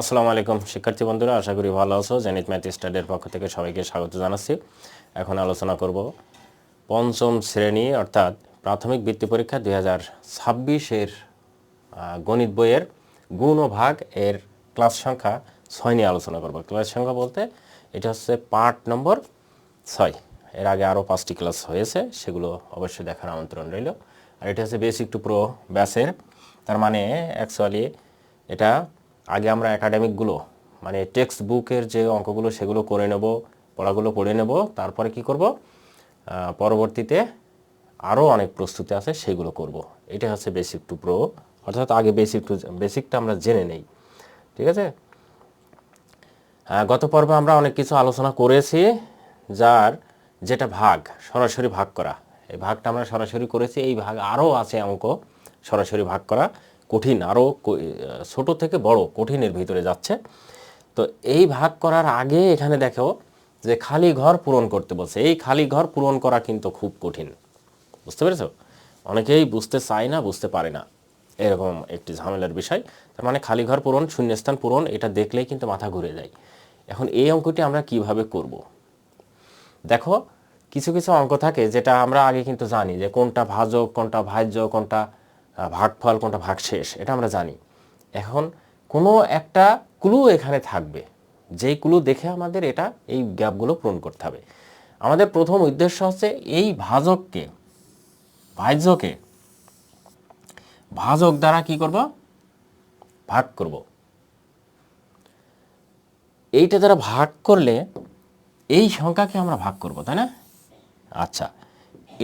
আসসালামু আলাইকুম, শিক্ষার্থী বন্ধুরা, আশা করি ভালো আছো। জেনিত ম্যাথ স্টাডির পক্ষ থেকে সবাইকে স্বাগত জানাচ্ছি। এখন আলোচনা করব পঞ্চম শ্রেণি, অর্থাৎ প্রাথমিক বৃত্তি পরীক্ষা দুই হাজার ছাব্বিশের গণিত বইয়ের গুণ ও ভাগ এর ক্লাস সংখ্যা ছয় নিয়ে আলোচনা করব। ক্লাস সংখ্যা বলতে এটা হচ্ছে পার্ট নম্বর ছয়। এর আগে আরও পাঁচটি ক্লাস হয়েছে, সেগুলো অবশ্যই দেখার আমন্ত্রণ রইল। আর এটা হচ্ছে বেসিক টু প্রো ব্যাসের তার মানে অ্যাকচুয়ালি এটা আগে আমরা একাডেমিকগুলো মানে টেক্সট বুকের যে অঙ্কগুলো সেগুলো করে নেব, পড়াগুলো পড়ে নেব, তারপরে কি করব? পরবর্তীতে আরও অনেক প্রস্তুতি আছে, সেগুলো করব। এটা হচ্ছে বেসিক টু প্রো অর্থাৎ আগে বেসিক টু বেসিকটা আমরা জেনে নেই। ঠিক আছে? গত পর্বে আমরা অনেক কিছু আলোচনা করেছি, যার যেটা ভাগ, সরাসরি ভাগ করা। এই ভাগটা আমরা সরাসরি করেছি, এই ভাগ আরও আছে অঙ্ক, সরাসরি ভাগ করা। কঠিন আরও ছোট থেকে বড় কঠিনের ভিতরে যাচ্ছে। তো এই ভাগ করার আগে এখানে দেখো যে খালি ঘর পূরণ করতে বলছে। এই খালি ঘর পূরণ করা কিন্তু খুব কঠিন। বুঝতে পেরেছ? অনেকেই বুঝতে চায় না, বুঝতে পারে না। এরকম একটি ঝামেলার বিষয়। তার মানে খালি ঘর পূরণ, শূন্যস্থান পূরণ, এটা দেখলেই কিন্তু মাথা ঘুরে যায়। এখন এই অঙ্কটি আমরা কীভাবে করব? দেখো, কিছু কিছু অঙ্ক থাকে যেটা আমরা আগে কিন্তু জানি যে কোনটা ভাজক, কোনটা ভাজ্য, কোনটা ভাগফল কোনটা ভাগশেষ, এটা আমরা জানি। এখন কোনো একটা ক্লু এখানে থাকবে। যেই ক্লু দেখে আমাদের এটা, এই গ্যাপগুলো পূরণ করতে হবে। আমাদের প্রথম উদ্দেশ্য হচ্ছে এই ভাজককে, ভাজ্যকে, ভাজক দ্বারা কি করব? ভাগ করব। এইটা দ্বারা ভাগ করলে এই সংখ্যাকে আমরা ভাগ করব, তাই না? আচ্ছা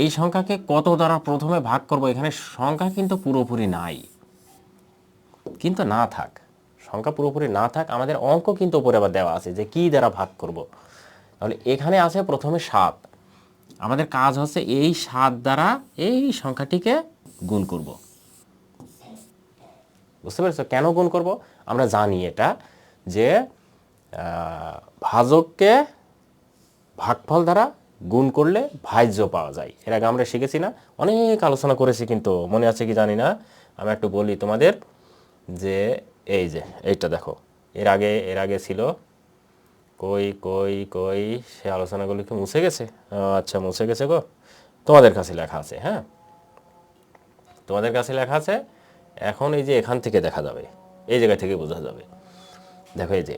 এই সংখ্যাকে কত দ্বারা প্রথমে ভাগ করব? এখানে সংখ্যা কিন্তু পুরোপুরি নাই। কিন্তু না থাক, সংখ্যা পুরোপুরি না থাক, আমাদের অঙ্ক কিন্তু উপরে আবার দেওয়া আছে যে কি দ্বারা ভাগ করব। তাহলে এখানে আছে প্রথমে সাত। আমাদের কাজ হচ্ছে এই সাত দ্বারা এই সংখ্যাটিকে গুণ করব। বুঝতে পেরেছ? কেন গুণ করব? আমরা জানি এটা যে ভাজককে ভাগফল দ্বারা গুণ করলে ভাজ্য পাওয়া যায়। এর আগে আমরা শিখেছি না, অনেক আলোচনা করেছি কিন্তু মনে আছে কি জানি না, আমি একটু বলি তোমাদের যে এই যে, এইটা দেখো, এর আগে এর আগে ছিল, কই কই কই, সে আলোচনাগুলো কি মুছে গেছে? আচ্ছা মুছে গেছে গো। তোমাদের কাছে লেখা আছে হ্যাঁ? তোমাদের কাছে লেখা আছে, এখন এই যে এখান থেকে দেখা যাবে, এই জায়গা থেকে বোঝা যাবে। দেখো এই যে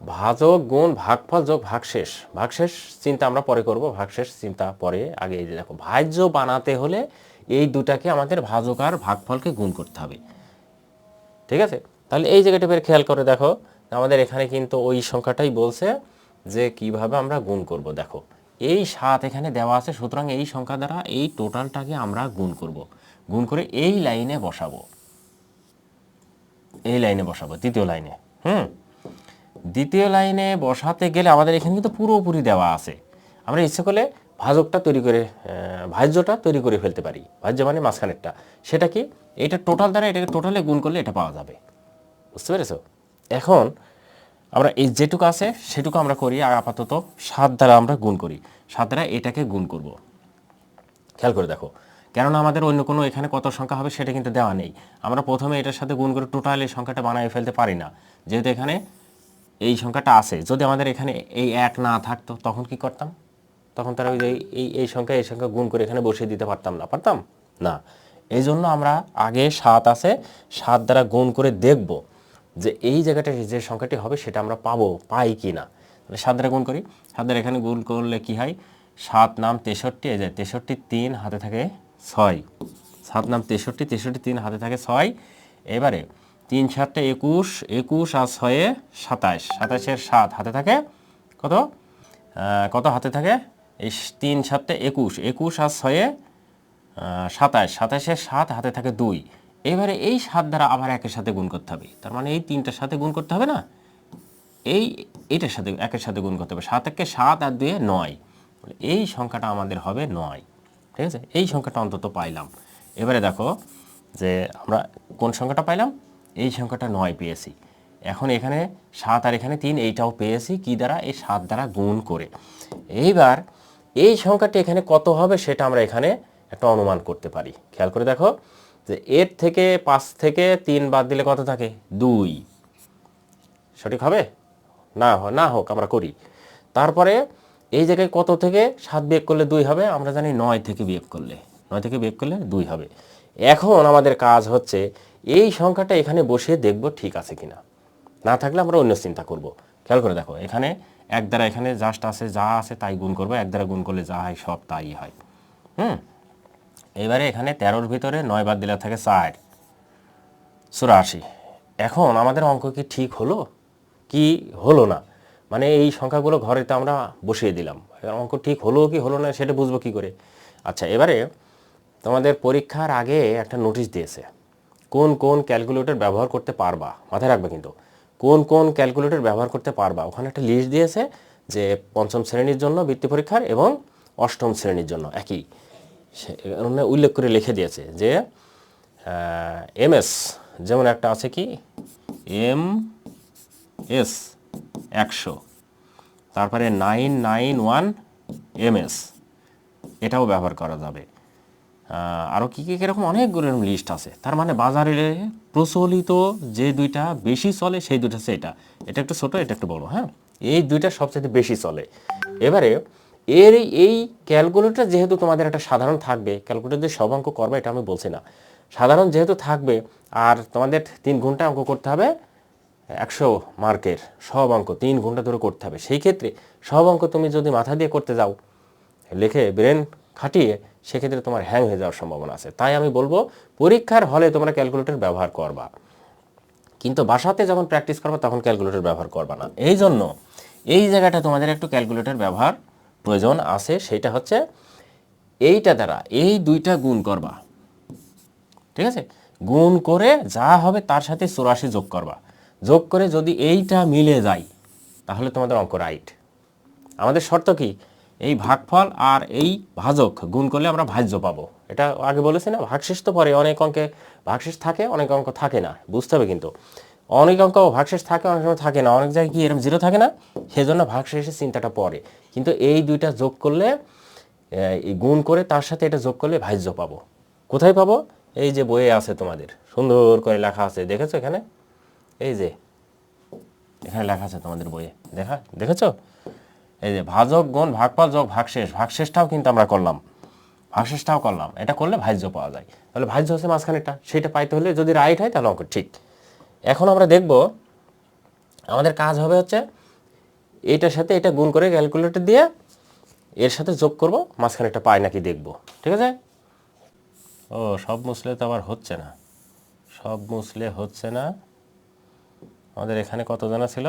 ভাজক গুণ ভাগফল যোগ ভাগশেষ ভাগশেষ চিন্তা আমরা পরে করব। ভাগশেষ চিন্তা পরে আগে এই দেখো, ভাজ্য বানাতে হলে এই দুটাকে আমাদের ভাজক আর ভাগফলকে গুণ করতে হবে। ঠিক আছে? তাহলে এই জায়গাটা বের খেয়াল করে দেখো, আমাদের এখানে কিন্তু ওই সংখ্যাটাই বলছে যে কীভাবে আমরা গুণ করব। দেখো, এই সাত এখানে দেওয়া আছে, সুতরাং এই সংখ্যা দ্বারা এই টোটালটাকে আমরা গুণ করব। গুণ করে এই লাইনে বসাবো। এই লাইনে বসাবো, দ্বিতীয় লাইনে। হুম? দ্বিতীয় লাইনে বসাতে গেলে আমাদের এখানে কিন্তু পুরোপুরি দেওয়া আছে। আমরা ইচ্ছে করলে ভাজকটা তৈরি করে ভাজ্যটা তৈরি করে ফেলতে পারি। ভাজ্য মানে মাঝখানেরটা। সেটা কি এটা টোটাল দ্বারা এটাকে টোটালে গুণ করলে এটা পাওয়া যাবে। বুঝতে পেরেছ? এখন আমরা এই যেটুকু আছে সেটুকু আমরা করি, আর আপাতত সাত দ্বারা আমরা গুণ করি। সাত দ্বারা এটাকে গুণ করব। খেয়াল করে দেখো। কেননা আমাদের অন্য কোনো এখানে কত সংখ্যা হবে সেটা কিন্তু দেওয়া নেই। আমরা প্রথমে এটার সাথে গুণ করে টোটাল এই সংখ্যাটা বানিয়ে ফেলতে পারি না। যেহেতু এখানে এই সংখ্যাটা আছে। যদি আমাদের এখানে এই এক না থাকতো, তখন কি করতাম? তখন তারা ওই যে এই এই সংখ্যা এই সংখ্যা গুণ করে এখানে বসিয়ে দিতে পারতাম না। পারতাম? না। এই জন্য আমরা আগে সাত আছে, সাত দ্বারা গুণ করে দেখব যে এই জায়গাটা যে সংখ্যাটি হবে সেটা আমরা পাবো, পাই কি না। সাত দ্বারা গুণ করি। সাত দ্বারা এখানে গুণ করলে কি হয়? সাত নাম তেষট্টি, এই যে তেষট্টি তিন হাতে থাকে ছয়। সাত নাম তেষট্টি তেষট্টি তিন হাতে থাকে ছয়। এবারে তিন সাতটা একুশ একুশ আর ছয়ে সাতাশ। সাতাশের সাত হাতে থাকে কত? কত হাতে থাকে? এই তিন সাতটা একুশ একুশ আর ছয়ে সাতাশ। সাতাশের সাত হাতে থাকে দুই। এবারে এই সাত দ্বারা আবার একের সাথে গুণ করতে হবে। তার মানে এই তিনটার সাথে গুণ করতে হবে না? এই, এটার সাথে, একের সাথে গুণ করতে হবে। সাত একে সাত আর দুয়ে নয়। এই সংখ্যাটা আমাদের হবে নয়। ঠিক আছে? এই সংখ্যাটা অন্তত পাইলাম। এবারে দেখো যে আমরা কোন সংখ্যাটা পাইলাম? এই সংখ্যাটা নয় পেয়েছি। এখন এখানে সাত আর এখানে তিন, এইটাও পেয়েছি। কি দ্বারা? এই সাত দ্বারা গুণ করে। এইবার এই সংখ্যাটি এখানে কত হবে সেটা আমরা এখানে একটা অনুমান করতে পারি। খেয়াল করে দেখো যে এর থেকে পাঁচ থেকে তিন বাদ দিলে কত থাকে? দুই। সঠিক হবে? না হ- না হোক, আমরা করি। তারপরে এই জায়গায় কত থেকে সাত বিয়োগ করলে দুই হবে? আমরা জানি নয় থেকে বিয়োগ করলে। নয় থেকে বিয়োগ করলে দুই হবে। এখন আমাদের কাজ হচ্ছে এই সংখ্যাটা এখানে বসিয়ে দেখব ঠিক আছে কিনা। না না থাকলে আমরা অন্য চিন্তা করব। খেয়াল করে দেখো, এখানে এক দ্বারা এখানে জাস্ট আছে, যা আছে তাই গুণ করব, এক দ্বারা গুণ করলে যা হয় সব তাই হয়। হুম? এবারে এখানে তেরোর ভিতরে নয় বাদ দিলে থাকে চার চুরাশি। এখন আমাদের অঙ্ক কি ঠিক হলো? কি হলো না? মানে এই সংখ্যাগুলো ঘরেতে আমরা বসিয়ে দিলাম। অঙ্ক ঠিক হলো কি হলো না সেটা বুঝব কি করে? আচ্ছা এবারে তোমাদের পরীক্ষার আগে একটা নোটিশ দিয়েছে। কোন কোন ক্যালকুলেটর ব্যবহার করতে পারবা? মাথায় রাখবে কিন্তু। কোন কোন ক্যালকুলেটর ব্যবহার করতে পারবা? ওখানে একটা লিস্ট দিয়েছে যে পঞ্চম শ্রেণির জন্য বৃত্তি পরীক্ষার এবং অষ্টম শ্রেণির জন্য, একই। সে উল্লেখ করে লিখে দিয়েছে যে এমএস যেমন একটা আছে কি? এম এস, একশো। তারপরে নাইন নাইন ওয়ান এমএস এটাও ব্যবহার করা যাবে। আরও কী কী কীরকম অনেকগুলো লিস্ট আছে। তার মানে বাজারে প্রচলিত যে দুইটা বেশি চলে, সেই দুইটা হচ্ছে এটা। এটা একটু ছোটো, এটা একটু বড় হ্যাঁ? এই দুইটা সবচেয়ে বেশি চলে। এবারে এর এই- এই ক্যালকুলেটর যেহেতু তোমাদের একটা সাধারণ থাকবে ক্যালকুলেটর যে সব অঙ্ক করবে, এটা আমি বলছি না। সাধারণ যেহেতু থাকবে, আর তোমাদের তিন ঘণ্টা অঙ্ক করতে হবে, একশো মার্কের সব অঙ্ক, তিন ঘণ্টা ধরে করতে হবে। সেই ক্ষেত্রে সব অঙ্ক তুমি যদি মাথা দিয়ে করতে যাও, লিখে ব্রেন খাটিয়ে সেক্ষেত্রে তোমার হ্যাং হয়ে যাওয়ার সম্ভাবনা আছে। তাই আমি বলব, পরীক্ষার হলে তোমরা ক্যালকুলেটর ব্যবহার করবা। কিন্তু বাসাতে যখন প্র্যাকটিস করবা, তখন ক্যালকুলেটর ব্যবহার করবা না। এই জন্য এই জায়গাটা তোমাদের একটু ক্যালকুলেটর ব্যবহার প্রয়োজন আছে। সেটা হচ্ছে এইটা দ্বারা এই দুইটা গুণ করবা। ঠিক আছে? গুণ করে যা হবে তার সাথে চুরাশি যোগ করবা। যোগ করে যদি এইটা মিলে যায়, তাহলে তোমাদের অঙ্ক রাইট আমাদের শর্ত কি? এই ভাগফল আর এই ভাজক গুণ করলে আমরা ভাজ্য পাবো। এটা আগে বলেছি না, ভাগশেষ তো পরে অনেক অঙ্কে ভাগশেষ থাকে, অনেক অঙ্ক থাকে না, বুঝতে হবে কিন্তু। অনেক অঙ্ক ভাগশেষ থাকে, অনেক সময় থাকে না, অনেক জায়গায় কি এরকম জিরো থাকে না? সেজন্য ভাগশেষের চিন্তাটা পড়ে কিন্তু এই দুইটা যোগ করলে গুণ করে তার সাথে এটা যোগ করলে ভাজ্য পাবো। কোথায় পাবো? এই যে বইয়ে আছে তোমাদের, সুন্দর করে লেখা আছে, দেখেছ এখানে? এই যে, এখানে লেখা আছে তোমাদের বইয়ে, দেখা, দেখেছ? এই যে ভাজক গুণ ভাগফল যোগ ভাগশেষ, ভাগশেষটাও কিন্তু আমরা করলাম। ভাগশেষটাও করলাম। এটা করলে ভাজ্য পাওয়া যায়। তাহলে ভাজ্য হচ্ছে মাঝখানেটা সেটা পাইতে হলে যদি রাইট হয়, তাহলে অঙ্ক ঠিক। এখন আমরা দেখব, আমাদের কাজ হবে হচ্ছে এটার সাথে এটা গুণ করে ক্যালকুলেটর দিয়ে এর সাথে যোগ করব মাঝখানেটা পাই নাকি দেখব। ঠিক আছে? ও, সব মুসলে তো আবার হচ্ছে না। সব মুসলে হচ্ছে না। আমাদের এখানে কত জানা ছিল?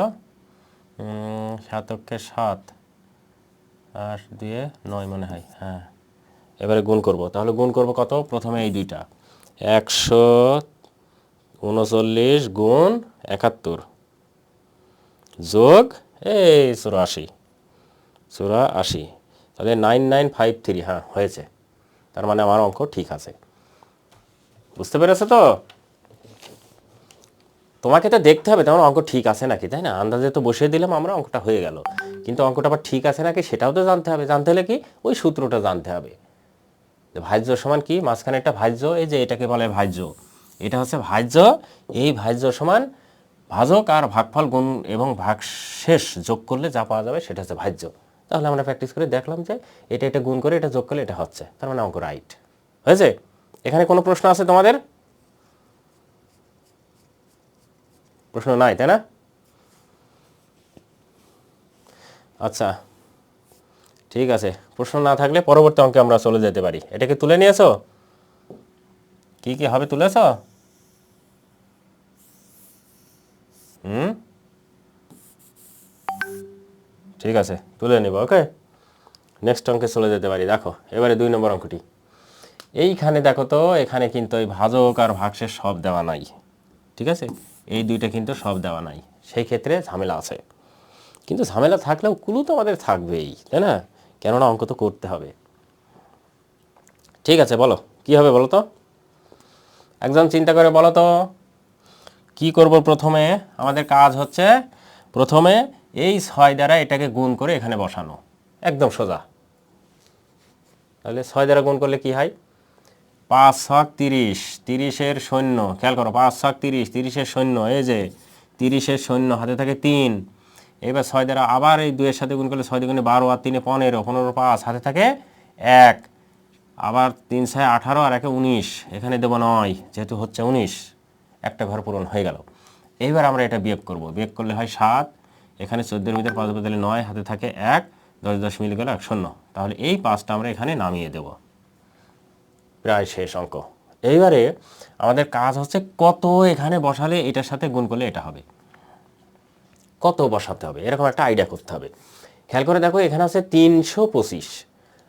সাতককে সাত। আর দিয়ে নয় মনে হয় হ্যাঁ। এবারে গুণ করব। তাহলে গুণ করব কত? প্রথমে এই দুইটা। একশো উনচল্লিশ গুণ একাত্তর যোগ, এই চুরাশি চুরা আশি। তাহলে নাইন নাইন ফাইভ থ্রি হ্যাঁ হয়েছে। তার মানে আমার অঙ্ক ঠিক আছে। বুঝতে পেরেছ তো? তোমাকে তো দেখতে হবে, তোমার অঙ্ক ঠিক আছে নাকি, তাই না? আন্দাজে তো বসিয়ে দিলাম, আমরা অঙ্কটা হয়ে গেল। কিন্তু অঙ্কটা আবার ঠিক আছে নাকি সেটাও তো জানতে হবে। জানতে হলে কি? ওই সূত্রটা জানতে হবে। ভাজ্য সমান কি? মাঝখানে একটা ভাজ্য, এই যে এটাকে বলে ভাজ্য। এটা হচ্ছে ভাজ্য, এই ভাজ্য সমান ভাজক আর ভাগফল গুণ এবং ভাগশেষ যোগ করলে যা পাওয়া যাবে সেটা হচ্ছে ভাজ্য। তাহলে আমরা প্র্যাকটিস করে দেখলাম যে এটা এটা গুণ করে এটা যোগ করলে এটা হচ্ছে। তার মানে অঙ্ক রাইট হয়েছে? এখানে কোনো প্রশ্ন আছে তোমাদের? প্রশ্ন নাই, তাই না? আচ্ছা ঠিক আছে। প্রশ্ন না থাকলে পরবর্তী অঙ্কে আমরা চলে যেতে পারি। এটাকে তুলে নিয়েছো? কি কি হবে তুলেছ? হুম? ঠিক আছে, তুলে নিব, ওকে? নেক্সট অঙ্কে চলে যেতে পারি, দেখো, এবারে দুই নম্বর অঙ্কটি। এইখানে দেখো তো, এখানে কিন্তু ওই ভাজক আর ভাগশেষ সব দেওয়া নাই, ঠিক আছে? এই দুইটা কিন্তু সব দেওয়া নাই। সেই ক্ষেত্রে ঝামেলা আছে। কিন্তু ঝামেলা থাকলেও কুলু তো আমাদের থাকবেই, তাই না? কেননা অঙ্ক তো করতে হবে। ঠিক আছে, বলো, কি হবে বলো তো? একজন চিন্তা করে বলো তো, কি করব প্রথমে? আমাদের কাজ হচ্ছে প্রথমে এই ছয় দ্বারা এটাকে গুণ করে এখানে বসানো। একদম সোজা। তাহলে ছয় দ্বারা গুণ করলে কি হয়? পাঁচ ছক তিরিশ, তিরিশের সৈন্য, খেয়াল করো, পাঁচ ছক তিরিশ, তিরিশের সৈন্য, এই যে তিরিশের সৈন্য হাতে থাকে তিন। এবার ছয় দ্বারা আবার এই দুইয়ের সাথে গুণ করলে ছয় দুগুণে বারো আর তিনে পনেরো পনেরো পাঁচ, হাতে থাকে এক। আবার তিন ছয় আঠারো আর একে উনিশ, এখানে দেবো নয়, যেহেতু হচ্ছে উনিশ, একটা ঘর পূরণ হয়ে গেল। এইবার আমরা এটা বিয়োগ করব, বিয়োগ করলে হয় সাত, এখানে চোদ্দোর ভিতরে পাঁচ বদলে নয়, হাতে থাকে এক, দশ দশ মিলে গেল এক শূন্য। তাহলে এই পাঁচটা আমরা এখানে নামিয়ে দেব। প্রায় শেষ অঙ্ক। এইবারে আমাদের কাজ হচ্ছে কত এখানে বসালে এটার সাথে গুণ করলে এটা হবে। কত বসাতে হবে? এরকম একটা আইডিয়া করতে হবে। খেয়াল করে দেখো, এখানে আছে তিনশো পঁচিশ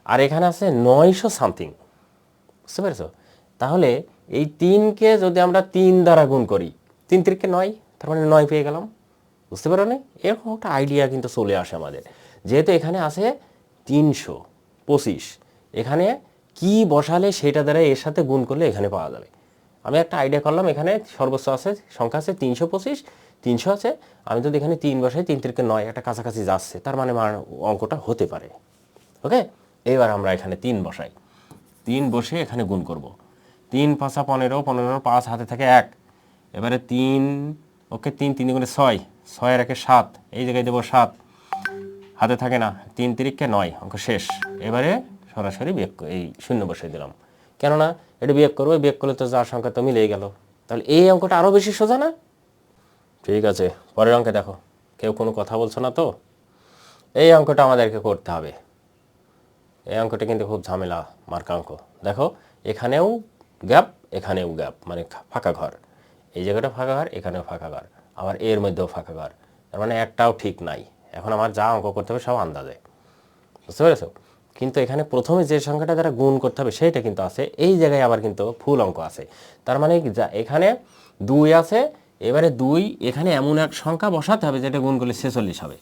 আর এখানে আছে নয়শো সামথিং। বুঝতে পেরেছ? তাহলে এই তিনকে যদি আমরা তিন দ্বারা গুণ করি, তিন তিরিকে নয়, তার মানে নয় পেয়ে গেলাম। বুঝতে পারো না এরকম একটা আইডিয়া কিন্তু চলে আসে আমাদের। যেহেতু এখানে আছে তিনশো পঁচিশ, এখানে কি বসালে সেটা দ্বারা এর সাথে গুণ করলে এখানে পাওয়া যাবে। আমি একটা আইডিয়া করলাম, এখানে সর্বোচ্চ আছে, সংখ্যা আছে তিনশো পঁচিশ, তিনশো আছে, আমি যদি এখানে তিন বসাই, তিন তিরিকে নয়, একটা কাছাকাছি যাচ্ছে, তার মানে মান- অঙ্কটা হতে পারে। ওকে এবার আমরা এখানে তিন বসাই। তিন বসে এখানে গুণ করব। তিন পাঁচা পনেরো পনেরো পাঁচ হাতে থাকে এক। এবারে তিন, ওকে তিন তিন গুণে ছয়, ছয়ের একে সাত, এই জায়গায় দেবো সাত। হাতে থাকে না, তিন তিরিককে নয়, অঙ্ক শেষ। এবারে সরাসরি বিয়োগ এই শূন্য বসে দিলাম। কেননা এটা বিয়োগ করব, বিয়োগ করলে তো যার সংখ্যা তো মিলেই গেল। তাহলে এই অঙ্কটা আরও বেশি সোজা না? ঠিক আছে, পরের অঙ্কে দেখো। কেউ কোনো কথা বলছো না তো? এই অঙ্কটা আমাদেরকে করতে হবে। এই অঙ্কটা কিন্তু খুব ঝামেলা মার্কা অঙ্ক দেখো, এখানেও গ্যাপ এখানেও গ্যাপ মানে ফাঁকা ঘর। এই জায়গাটা ফাঁকা ঘর, এখানেও ফাঁকা ঘর। আবার এর মধ্যেও ফাঁকা ঘর। তার মানে একটাও ঠিক নাই। এখন আমার যা অঙ্ক করতে হবে সব আন্দাজে। বুঝতে পেরেছ? কিন্তু এখানে প্রথমে যে সংখ্যাটা দ্বারা গুণ করতে হবে সেইটা কিন্তু আছে। এই জায়গায় আবার কিন্তু ফুল অঙ্ক আছে। তার মানে যা এখানে দুই আছে এবারে দুই এখানে এমন এক সংখ্যা বসাতে হবে যেটা গুণ করলে ছেচল্লিশ হবে।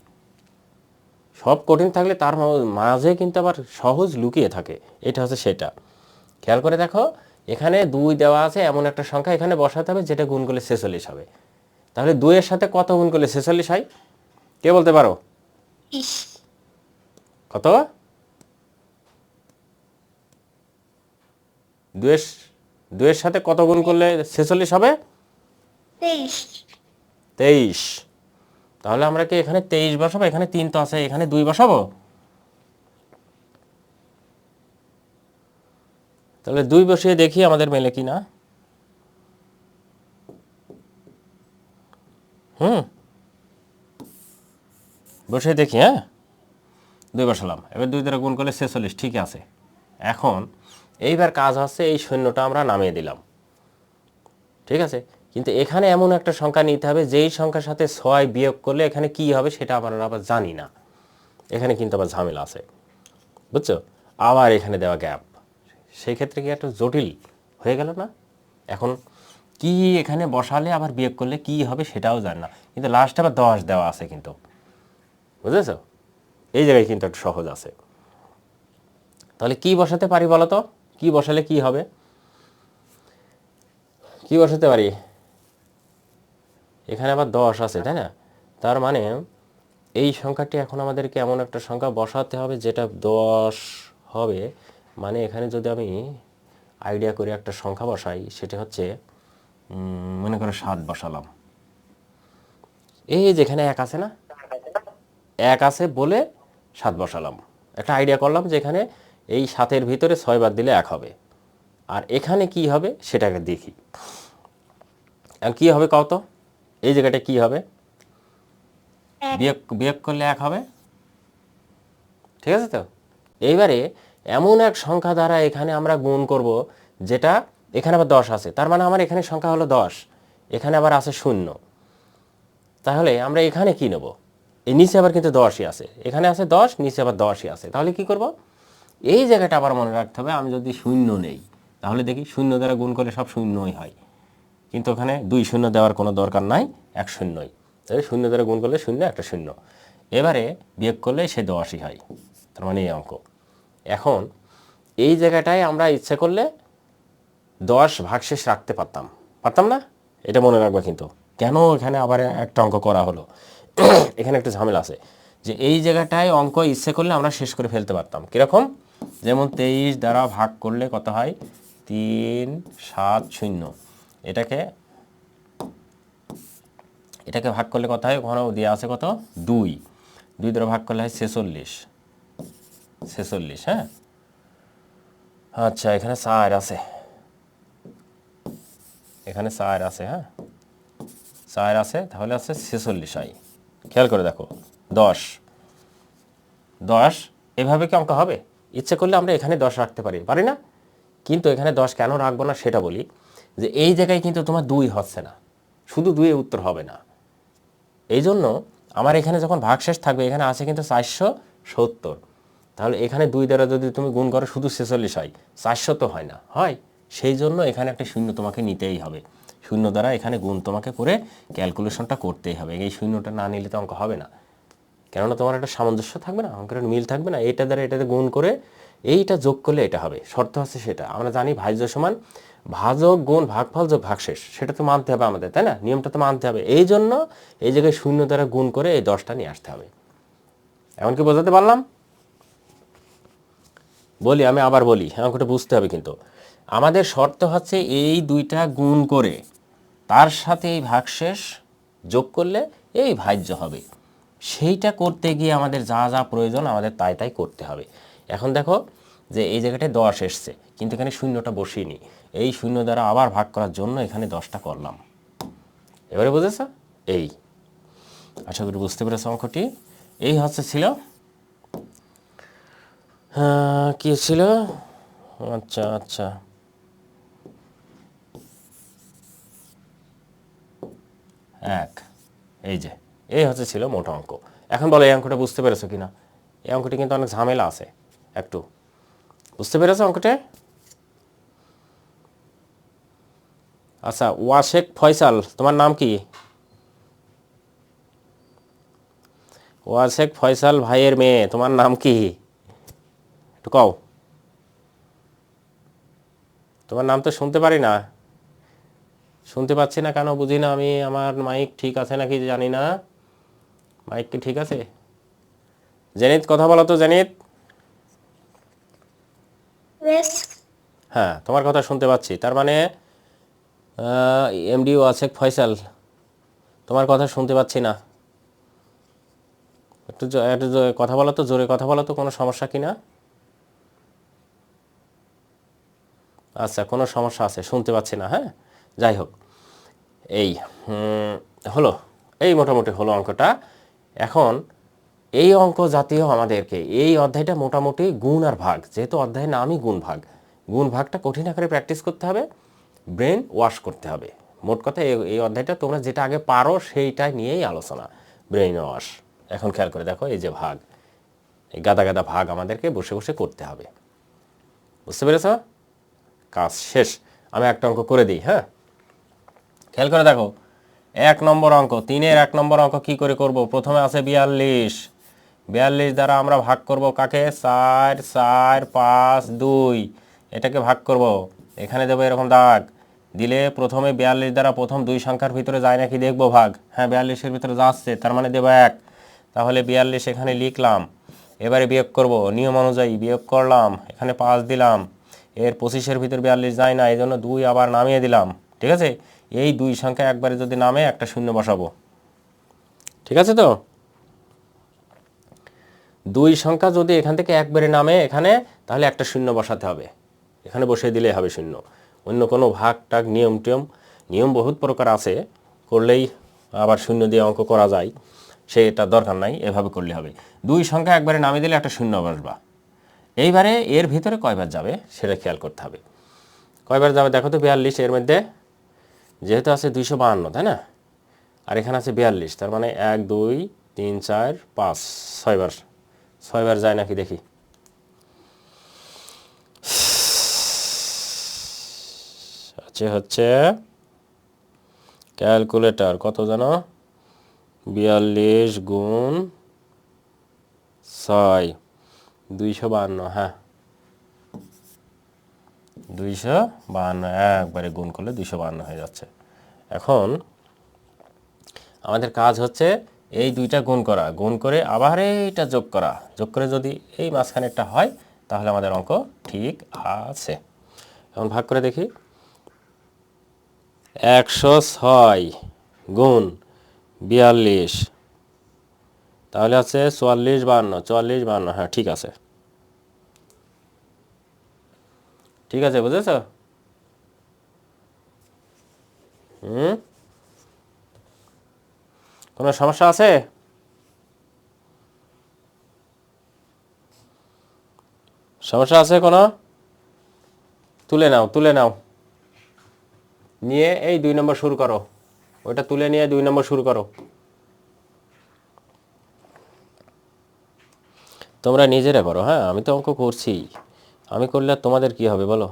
সব কঠিন থাকলে তার মাঝে কিন্তু আবার সহজ লুকিয়ে থাকে। এটা হচ্ছে সেটা। খেয়াল করে দেখো এখানে দুই দেওয়া আছে এমন একটা সংখ্যা এখানে বসাতে হবে যেটা গুণ করলে ছেচল্লিশ হবে। তাহলে দুইয়ের সাথে কত গুণ করলে ছেচল্লিশ হয়? কে বলতে পারো? কত? দুয়ের দুয়ের সাথে কত গুণ করলে ছেচল্লিশ হবে? তেইশ। তাহলে আমরা কি এখানে তেইশ বসাবো? এখানে তিন তো আছে এখানে দুই বসাবো? তাহলে দুই বসিয়ে দেখি আমাদের মেলে কি না হুম। বসিয়ে দেখি হ্যাঁ? দুই বসালাম। এবার দুই দ্বারা গুণ করলে ছেচল্লিশ ঠিক আছে। এখন এইবার কাজ হচ্ছে এই শূন্যটা আমরা নামিয়ে দিলাম। ঠিক আছে? কিন্তু এখানে এমন একটা সংখ্যা নিতে হবে, যেই সংখ্যার সাথে ছয় বিয়োগ করলে এখানে কি হবে সেটা আমরা আবার জানি না। এখানে কিন্তু আবার ঝামেলা আছে। বুঝছ? আবার এখানে দেওয়া গ্যাপ। সেই ক্ষেত্রে কি একটা জটিল হয়ে গেল না? এখন কি এখানে বসালে আবার বিয়োগ করলে কি হবে সেটাও জানি না। কিন্তু লাস্টে আবার দশ দেওয়া আছে কিন্তু। বুঝেছ? এই জায়গায় কিন্তু একটু সহজ আছে। তাহলে কি বসাতে পারি বলো তো? কি বসালে কি হবে? কি বসাতে পারি? এখানে আবার দশ আছে, তাই না? তার মানে এই সংখ্যাটি এখন আমাদেরকে এমন একটা সংখ্যা বসাতে হবে যেটা দশ হবে। মানে এখানে যদি আমি আইডিয়া করে একটা সংখ্যা বসাই, সেটা হচ্ছে মনে করো সাত বসালাম। এই যেখানে এক আছে না? এক আছে বলে সাত বসালাম। একটা আইডিয়া করলাম যে এখানে এই সাতের ভিতরে ছয় বাদ দিলে এক হবে। আর এখানে কি হবে সেটাকে দেখি। কি হবে কত? এই জায়গাটা কি হবে? বিয়োগ বিয়োগ করলে এক হবে। ঠিক আছে তো? এইবারে এমন এক সংখ্যা দ্বারা এখানে আমরা গুণ করব যেটা এখানে আবার দশ আছে। তার মানে আমার এখানে সংখ্যা হলো দশ। এখানে আবার আছে শূন্য। তাহলে আমরা এখানে কি নেব? এই নিচে আবার কিন্তু দশই আছে। এখানে আছে দশ নিচে আবার দশই আছে। তাহলে কি করব? এই জায়গাটা আবার মনে রাখতে হবে, আমি যদি শূন্য নেই, তাহলে দেখি শূন্য দ্বারা গুণ করলে সব শূন্যই হয়। কিন্তু ওখানে দুই শূন্য দেওয়ার কোনো দরকার নাই, এক শূন্যই। তাহলে শূন্য দ্বারা গুণ করলে শূন্য, একটা শূন্য। এবারে বিয়োগ করলে সে দশই হয়, তার মানে এই অঙ্ক। এখন এই জায়গাটায় আমরা ইচ্ছে করলে দশ ভাগশেষ রাখতে পারতাম। পারতাম না? এটা মনে রাখবা কিন্তু। কেন এখানে আবার একটা অঙ্ক করা হলো? এখানে একটা ঝামেলা আছে যে এই জায়গাটায় অঙ্ক ইচ্ছে করলে আমরা শেষ করে ফেলতে পারতাম। কীরকম? যেমন তেইশ দ্বারা ভাগ করলে কত হয়? তিন, সাত, শূন্য। এটাকে এটাকে ভাগ করলে কত হয়? ওখানেও দেওয়া আছে কত? দুই। দুই দ্বারা ভাগ করলে হয় ছেচল্লিশ। ছেচল্লিশ হ্যাঁ? আচ্ছা এখানে চার আছে। এখানে চার আছে হ্যাঁ? চার আছে, তাহলে আছে ছেচল্লিশ আই। খেয়াল করে দেখো। দশ। দশ, এভাবে কি অঙ্ক হবে? ইচ্ছে করলে আমরা এখানে দশ রাখতে পারি পারি না? কিন্তু এখানে দশ কেন রাখব না সেটা বলি যে এই জায়গায় কিন্তু তোমার দুই হচ্ছে না, শুধু দুয়ে উত্তর হবে না। এই জন্য আমার এখানে যখন ভাগশেষ থাকবে, এখানে আছে কিন্তু চারশো সত্তর। তাহলে এখানে দুই দ্বারা যদি তুমি গুণ করো, শুধু ছেচল্লিশ হয়, চারশো তো হয় না, হয়। সেই জন্য এখানে একটা শূন্য তোমাকে নিতেই হবে। শূন্য দ্বারা এখানে গুণ তোমাকে করে ক্যালকুলেশনটা করতেই হবে। এই শূন্যটা না নিলে তো অঙ্ক হবে না। কেননা তোমার একটা সামঞ্জস্য থাকবে না অঙ্কের মিল থাকবে না, এটা দ্বারা এটাতে গুণ করে এইটা যোগ করলে এটা হবে, শর্ত হচ্ছে সেটা। আমরা জানি ভাজ্য সমান ভাজক গুণ ভাগফল যোগ ভাগশেষ, সেটা তো মানতে হবে আমাদের, তাই না? নিয়মটা তো মানতে হবে। এই জন্য এই জায়গায় শূন্য দ্বারা গুণ করে এই দশটা নিয়ে আসতে হবে। এখন কি বোঝাতে পারলাম? বলি, আমি আবার বলি অঙ্কটা বুঝতে হবে কিন্তু। আমাদের শর্ত হচ্ছে এই দুইটা গুণ করে তার সাথে এই ভাগশেষ যোগ করলে এই ভাজ্য হবে। সেইটা করতে গিয়ে আমাদের যা যা প্রয়োজন আমাদের তাই তাই করতে হবে। এখন দেখো যে এই জায়গাটায় দশ এসছে, কিন্তু এখানে শূন্যটা বসিয়ে এই শূন্য দ্বারা আবার ভাগ করার জন্য এখানে দশটা করলাম। এবারে বুঝেছ? এই। আশা করি বুঝতে পেরেছ অঙ্কটি। এই হচ্ছে ছিল কি ছিল? আচ্ছা আচ্ছা। এক। এই যে। এই হচ্ছে ছিল মোটা অঙ্ক। এখন বলো, এই অঙ্কটা বুঝতে পেরেছ কিনা? এই অঙ্কটি কিন্তু অনেক ঝামেলা আছে। একটু। বুঝতে পেরেছ অঙ্কটা? আচ্ছা ওয়াশেক ফয়সাল, তোমার নাম কি? ওয়াশেক ফয়সাল ভাইয়ের মেয়ে, তোমার নাম কি? একটু কও। তোমার নাম তো শুনতে পারি না। শুনতে পাচ্ছি না কেন, বুঝি না আমি, আমার মাইক ঠিক আছে নাকি জানি না। মাইক কি ঠিক আছে? জেনিত কথা বলো তো জেনিত। হ্যাঁ তোমার কথা শুনতে পাচ্ছি। তার মানে এমডি ওয়াসেক ফয়সাল। তোমার কথা শুনতে পাচ্ছি না। একটু একটু কথা বলো তো জোরে কথা বলো তো কোনো সমস্যা কি না? আচ্ছা কোনো সমস্যা আছে শুনতে পাচ্ছি না হ্যাঁ? যাই হোক। এই হলো। এই মোটামুটি হলো অঙ্কটা। এখন এই অঙ্ক জাতীয় আমাদেরকে এই অধ্যায়টা মোটামুটি গুণ আর ভাগ, যেহেতু অধ্যায়ের নামই গুণ ভাগ। গুণ ভাগটা কঠিন আকারে প্র্যাকটিস করতে হবে ব্রেন ওয়াশ করতে হবে। মোট কথা এই অধ্যায়টা তোমরা যেটা আগে পারো সেইটাই নিয়েই আলোচনা ব্রেন ওয়াশ এখন খেয়াল করে দেখো, এই যে ভাগ, এই গাদা গাদা ভাগ আমাদেরকে বসে বসে করতে হবে। বুঝতে পেরেছ? কাজ শেষ। আমি একটা অঙ্ক করে দিই হ্যাঁ? খেয়াল করে দেখো এক নম্বর অঙ্ক, তিনের এক নম্বর অঙ্ক কি করে করব? প্রথমে আছে বিয়াল্লিশ। বিয়াল্লিশ দ্বারা আমরা ভাগ করব কাকে? চার চার, পাঁচ, দুই। এটাকে ভাগ করব। এখানে দেবো এরকম দাগ। দিলে প্রথমে বিয়াল্লিশ দ্বারা প্রথম দুই সংখ্যার ভিতরে যায় নাকি দেখব ভাগ। হ্যাঁ বিয়াল্লিশের ভিতরে যাচ্ছে, তার মানে দেবো এক। তাহলে বিয়াল্লিশ এখানে লিখলাম। এবারে বিয়োগ করব, নিয়ম অনুযায়ী বিয়োগ করলাম, এখানে পাঁচ দিলাম। এর পঁচিশের ভিতর বিয়াল্লিশ যায় না এই জন্য দুই আবার নামিয়ে দিলাম। ঠিক আছে? এই দুই সংখ্যা একবারে যদি নামে, একটা শূন্য বসাবো। ঠিক আছে তো? দুই সংখ্যা যদি এখান থেকে একবারে নামে এখানে, তাহলে একটা শূন্য বসাতে হবে। এখানে বসিয়ে দিলেই হবে শূন্য। অন্য কোনো ভাগ, টাগ, নিয়ম, টিয়ম, নিয়ম বহুত প্রকার আছে। করলেই আবার শূন্য দিয়ে অঙ্ক করা যায়। সেটা দরকার নাই, এভাবে করলে হবে। দুই সংখ্যা একবারে নামিয়ে দিলে একটা শূন্য বসবা। এইবারে এর ভিতরে কয়বার যাবে, সেটা খেয়াল করতে হবে। কয়বার যাবে দেখো তো বিয়াল্লিশ, এর মধ্যে যেহেতু আছে দুইশো বাহান্ন, তাই না? আর এখানে আছে বিয়াল্লিশ, তার মানে এক, দুই, তিন, চার, পাঁচ, ছয়বার। ছয়বার যায় নাকি দেখি। আছে হচ্ছে ক্যালকুলেটর, কত জানো? বিয়াল্লিশ গুণ ছয়, দুইশো বাহান্ন হ্যাঁ। দুইশো বাহান্ন, একবারে গুণ করলে দুইশো বাহান্ন হয়ে যাচ্ছে। এখন আমাদের কাজ হচ্ছে এই দুইটা গুণ করা। গুণ করে আবার এইটা যোগ করা। যোগ করে যদি এই মাঝখানেরটা হয়, তাহলে আমাদের অঙ্ক ঠিক আছে। এখন ভাগ করে দেখি। একশো ছয় গুণ বিয়াল্লিশ, তাহলে আছে চুয়াল্লিশ বান্ন চুয়াল্লিশ বান্ন হ্যাঁ ঠিক আছে। ঠিক আছে, বুঝেছ? হুম? কোনো সমস্যা আছে? সমস্যা আছে কোনো? তুলে নাও তুলে নাও। নিয়ে এই দুই নম্বর শুরু করো। ওইটা তুলে নিয়ে দুই নম্বর শুরু করো। তোমরা নিজেরা করো হ্যাঁ? আমি তো অঙ্ক করছি আমি করলে আর তোমাদের কি হবে, বলো?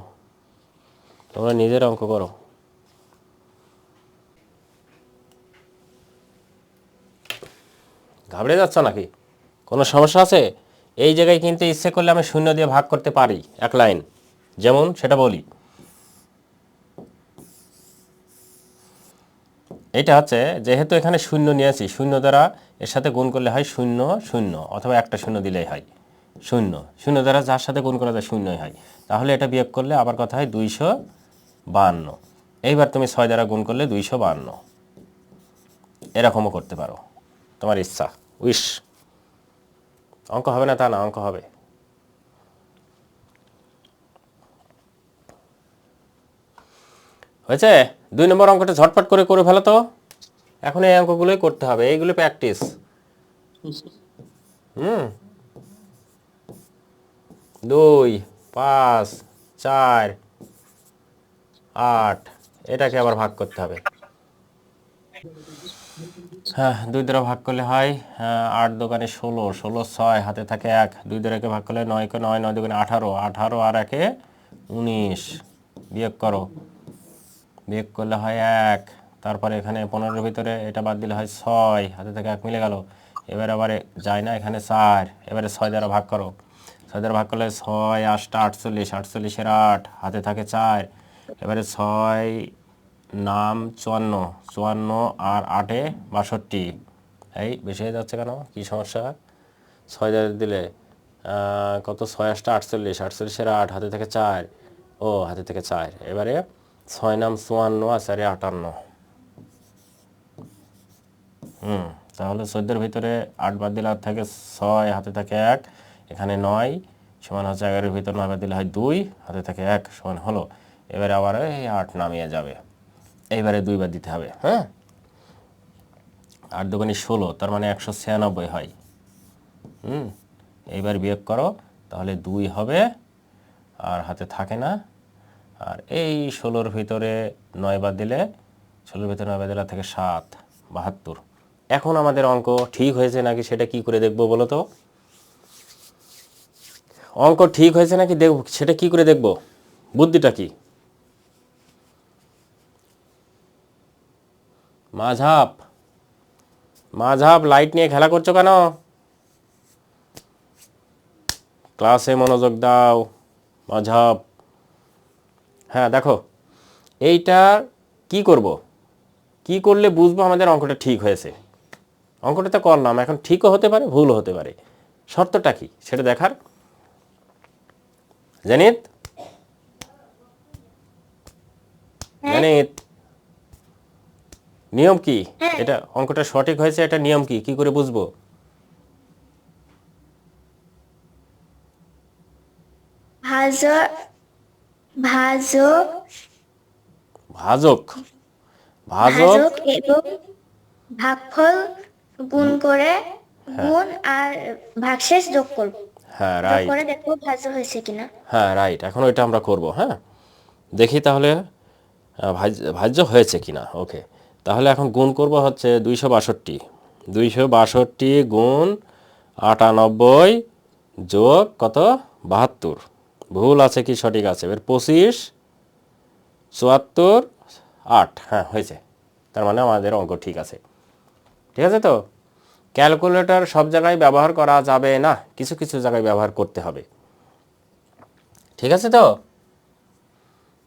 তোমরা নিজের অঙ্ক করো। ঘাবড়ে যাচ্ছ নাকি? কোনো সমস্যা আছে? এই জায়গায় কিন্তু ইচ্ছে করলে আমি শূন্য দিয়ে ভাগ করতে পারি, এক লাইন। যেমন সেটা বলি। এটা হচ্ছে, যেহেতু এখানে শূন্য নিয়েছি, শূন্য দ্বারা এর সাথে গুণ করলে হয় শূন্য শূন্য, অথবা একটা শূন্য দিলেই হয়। শূন্য। শূন্য দ্বারা যার সাথে গুণ করা যায় শূন্যই হয়। তাহলে এটা বিয়োগ করলে আবার কথা হয় দুইশো বাহান্ন। এইবার তুমি ছয় দ্বারা গুণ করলে দুইশো বাহান্ন। এরকমও করতে পারো। তোমার ইচ্ছা। উইশ। অঙ্ক হবে না তা না, অঙ্ক হবে। হয়েছে? দুই নম্বর অঙ্কটা ঝটপট করে করে ফেলো তো। এখন এই অঙ্কগুলোই করতে হবে। এইগুলো প্র্যাকটিস হুম? দুই, পাঁচ, চার, আট। এটাকে আবার ভাগ করতে হবে। হ্যাঁ দুই দ্বারা ভাগ করলে হয় আট দোকানে ষোলো ষোলো ছয়, হাতে থাকে এক। দুই দ্বারাকে ভাগ করলে নয় কে নয় নয় দোকানে আঠারো আঠারো আর একে উনিশ। বিয়োগ করো। বিয়োগ করলে হয় এক। তারপরে এখানে পনেরোর ভিতরে এটা বাদ দিলে হয় ছয়। হাতে থেকে এক, মিলে গেল। এবার আবার যায় না, এখানে চার। এবারে ছয় দ্বারা ভাগ করো। ছয় ভাগ করলে ছয়, আটটা, আটচল্লিশ, আটচল্লিশের আট, হাতে থাকে চার। এবারে ছয় নাম চুয়ান্ন চুয়ান্ন আর আটে বাষট্টি। এই বেশি হয়ে যাচ্ছে কেন? কী সমস্যা? ছয় দিলে কত? ছয় আটটা, আটচল্লিশ, আটচল্লিশের আট, হাতে থেকে চার। ও, হাতে থেকে চার। এবারে ছয় নাম চুয়ান্ন আর চারে আটান্ন। হুম, তাহলে চোদ্দোর ভিতরে আট বাদ দিলে আর থাকে ছয়, হাতে থাকে এক। এখানে নয় সমান হচ্ছে এগারোর ভিতর নয় বাদ দিলে হয় দুই, হাতে থাকে এক সমান হলো। এবারে আবার এই আট নামিয়ে যাবে। এইবারে দুইবার দিতে হবে হ্যাঁ? আট দোকানি ষোলো, তার মানে একশো ছিয়ানব্বই হয়। হুম? এইবার বিয়োগ করো, তাহলে দুই হবে, আর হাতে থাকে না। আর এই ষোলোর ভিতরে নয় বাদ দিলে, ষোলোর ভিতরে নয় বাদ দিলে থেকে সাত, বাহাত্তর। এখন আমাদের অঙ্ক ঠিক হয়েছে নাকি সেটা কি করে দেখব বলো তো? অঙ্ক ঠিক হয়েছে নাকি দেখব, সেটা কি করে দেখব? বুদ্ধিটা কি? মাঝাপ মাঝাপ লাইট নিয়ে খেলা করছ কেন? ক্লাসে মনোযোগ দাও। মাঝাপ হ্যাঁ দেখো, এইটা কি করব? কি করলে বুঝব আমাদের অঙ্কটা ঠিক হয়েছে? অঙ্কটা তো করলাম এখন ঠিকও হতে পারে, ভুলও হতে পারে। শর্তটা কি? সেটা দেখার জানিত? জানিত। নিয়ম কি? এটা অঙ্কটা সঠিক হয়েছে এটা নিয়ম কি? কি করে বুঝব? ভাজক ভাজক ভাজক। ভাজক। ভাজক এবং ভাগফল গুণ করে গুণ আর ভাগশেষ যোগ করব। হ্যাঁ রাইট করে দেখব ভাজ্য হয়েছে কিনা। হ্যাঁ রাইট এখন ওইটা আমরা করব হ্যাঁ? দেখি তাহলে ভাজ- ভাজ্য হয়েছে কিনা ওকে তাহলে এখন গুণ করব হচ্ছে দুইশো বাষট্টি। দুইশো বাষট্টি গুণ আটানব্বই যোগ কত? বাহাত্তর। ভুল আছে কি সঠিক আছে? এবার পঁচিশ চুয়াত্তর আট। হ্যাঁ হয়েছে। তার মানে আমাদের অঙ্ক ঠিক আছে। ঠিক আছে তো? ক্যালকুলেটর সব জায়গায় ব্যবহার করা যাবে না কিছু কিছু জায়গায় ব্যবহার করতে হবে। ঠিক আছে তো?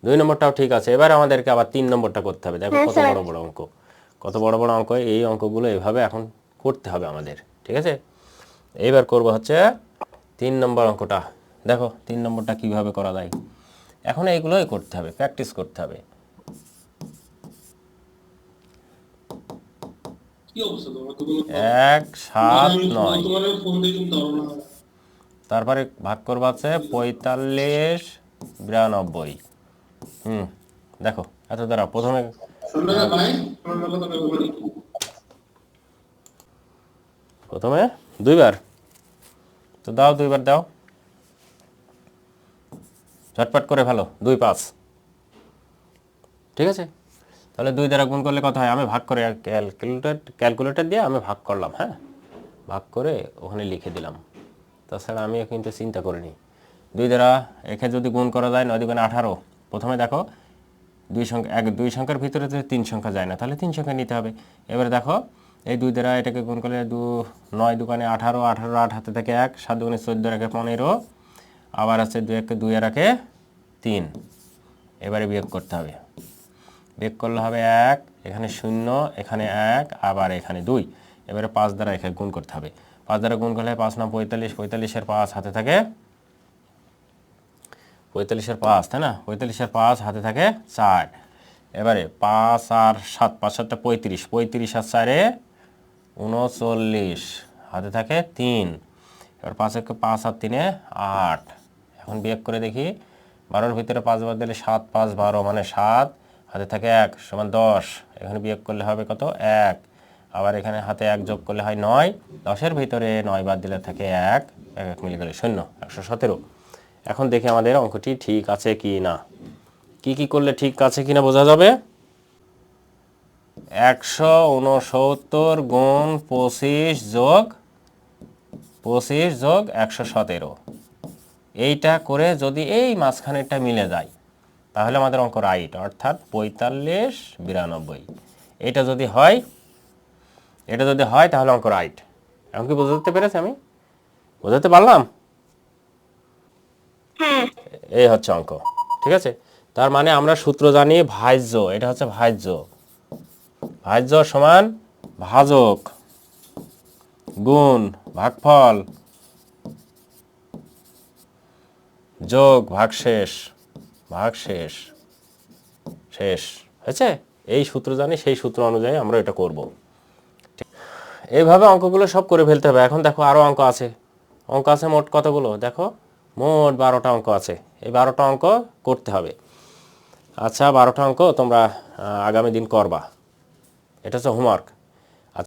দুই নম্বরটাও ঠিক আছে। এবার আমাদেরকে আবার তিন নম্বরটা করতে হবে। দেখো হ্যাঁ, কত বড় বড় অঙ্ক। কত বড় বড় অঙ্ক। এই অঙ্কগুলো এভাবে এখন করতে হবে আমাদের। ঠিক আছে? এইবার করব হচ্ছে তিন নম্বর অঙ্কটা। দেখো তিন নম্বরটা কীভাবে করা যায়। এখন এইগুলোই করতে হবে প্র্যাকটিস করতে হবে কি অবস্থা তোমার তো কোনো এক সাত নয়। তারপরে ভাগ করব আছে পঁয়তাল্লিশ বিরানব্বই। হুম দেখো এত দ্বারা প্রথমে প্রথমে দুইবার। তো দাও দুইবার দাও। ঝটপট করে ভালো দুই পাঁচ। ঠিক আছে? তাহলে দুই দ্বারা গুণ করলে কত হয়? আমি ভাগ করে ক্যালকুলেটর ক্যালকুলেটর দিয়ে আমি ভাগ করলাম হ্যাঁ? ভাগ করে ওখানে লিখে দিলাম। তাছাড়া আমি কিন্তু চিন্তা করিনি। দুই দ্বারা একে যদি গুণ করা যায় নয় দুগুণে আঠারো। প্রথমে দেখো, দুই সংখ্যা, এক, দুই সংখ্যার ভিতরে যদি তিন সংখ্যা যায় না, তাহলে তিন সংখ্যা নিতে হবে। এবারে দেখো, এই দুই দ্বারা এটাকে গুণ করলে দু, নয় দোকানে আঠারো আঠারো আট হাতে থেকে এক, সাত দুগুণে চোদ্দ রাখে পনেরো, আবার আছে দুই একে দুই রাখে তিন। এবারে বিয়োগ করতে হবে। বিয়োগ করলে হবে এক, এখানে শূন্য, এখানে এক, আবার এখানে দুই। এবারে পাঁচ দ্বারা এখানে গুণ করতে হবে। পাঁচ দ্বারা গুণ করলে পাঁচ না পঁয়তাল্লিশ, পঁয়তাল্লিশের পাঁচ হাতে থাকে পঁয়তাল্লিশের পাঁচ, তাই না? পঁয়তাল্লিশের পাঁচ হাতে থাকে চার। এবারে পাঁচ আর সাত, পাঁচ সাতটা পঁয়ত্রিশ পঁয়ত্রিশ আর চারে উনচল্লিশ হাতে থাকে তিন। এবার পাঁচ একে পাঁচ আর তিনে আট। এখন বিয়োগ করে দেখি, বারোর ভিতরে পাঁচ বার দিলে সাত, পাঁচ বারো মানে সাত। হাতে থাকে এক সমান দশ। এখানে বিয়োগ করলে হবে কত? এক। আবার এখানে হাতে এক যোগ করলে হয় নয়। দশের ভিতরে নয় বাদ দিলে থাকে এক। এক এক মিলে গেলে শূন্য, একশো সতেরো। এখন দেখি আমাদের অঙ্কটি ঠিক আছে কি না। কি কি করলে ঠিক আছে কি না বোঝা যাবে? একশো উনসত্তর গুণ পঁচিশ যোগ পঁচিশ যোগ একশো সতেরো। এইটা করে যদি এই মাঝখানেরটা মিলে যায় তাহলে আমাদের অঙ্ক রাইট অর্থাৎ পঁয়তাল্লিশ বিরানব্বই। এটা যদি হয় এটা যদি হয় তাহলে অঙ্ক রাইট এখন কি বোঝাতে পেরেছি আমি? বোঝাতে পারলাম? হ্যাঁ। এই হচ্ছে অঙ্ক ঠিক আছে? তার মানে আমরা সূত্র জানি ভাজ্য এটা হচ্ছে ভাজ্য। ভাজ্য সমান ভাজক গুণ ভাগফল যোগ ভাগশেষ। ভাগশেষ শেষ। শেষ। হয়েছে? এই সূত্র জানি, সেই সূত্র অনুযায়ী আমরা এটা করব। এইভাবে অঙ্কগুলো সব করে ফেলতে হবে। এখন দেখো আরও অঙ্ক আছে। অঙ্ক আছে মোট কতগুলো? দেখো, মোট বারোটা অঙ্ক আছে। এই বারোটা অঙ্ক করতে হবে। আচ্ছা বারোটা অঙ্ক তোমরা আগামী দিন করবা। এটা হচ্ছে হোমওয়ার্ক